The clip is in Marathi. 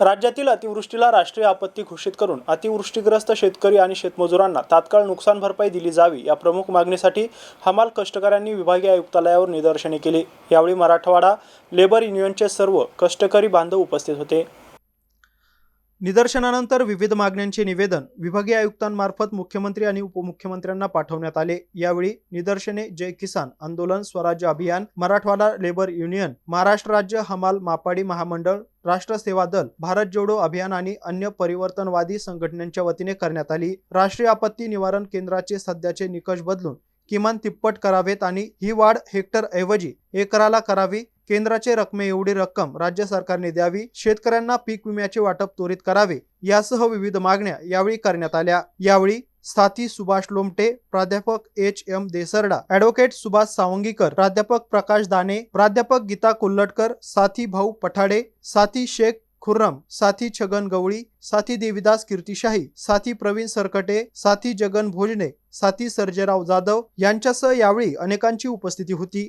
राज्यातील अतिवृष्टीला राष्ट्रीय आपत्ती घोषित करून अतिवृष्टीग्रस्त शेतकरी आणि शेतमजुरांना तात्काळ नुकसान भरपाई दिली जावी या प्रमुख मागणीसाठी हमाल कष्टकऱ्यांनी विभागीय आयुक्तालयावर निदर्शने केली. यावेळी मराठवाडा लेबर युनियनचे सर्व कष्टकरी बांधव उपस्थित होते. निदर्शनानंतर विविध मागण्यांचे निवेदन विभागीय आयुक्तांमार्फत मुख्यमंत्री आणि उपमुख्यमंत्र्यांना पाठवण्यात आले. यावेळी निदर्शने जय किसान आंदोलन स्वराज्य अभियान मराठवाडा लेबर युनियन महाराष्ट्र राज्य हमाल मापाडी महामंडळ राष्ट्र सेवा दल भारत जोडो अभियान आणि अन्य परिवर्तनवादी संघटनांच्या वतीने करण्यात आली. राष्ट्रीय आपत्ती निवारण केंद्राचे सध्याचे निकष बदलून किमान तिप्पट करावेत आणि ही वाढ हेक्टर ऐवजी एकराला करावी केंद्राचे रकमे एवढी रक्कम राज्य सरकारने द्यावी शेतकऱ्यांना पीक विम्याचे वाटप त्वरित करावे यासह विविध मागण्या यावेळी करण्यात आल्या. यावेळी साथी सुभाष लोमटे प्राध्यापक H. M. Desarda advocate Subhash Sawangikar प्राध्यापक प्रकाश दाने प्राध्यापक गीता कोल्हटकर साथी भाऊ पठाडे साथी शेख खुर्रम साथी छगन गवळी साथी देविदास कीर्तिशाही साथी प्रवीण सरकटे साथी जगन भोजने साथी सर्जेराव जाधव यांच्यासह यावेळी अनेकांची उपस्थिती होती.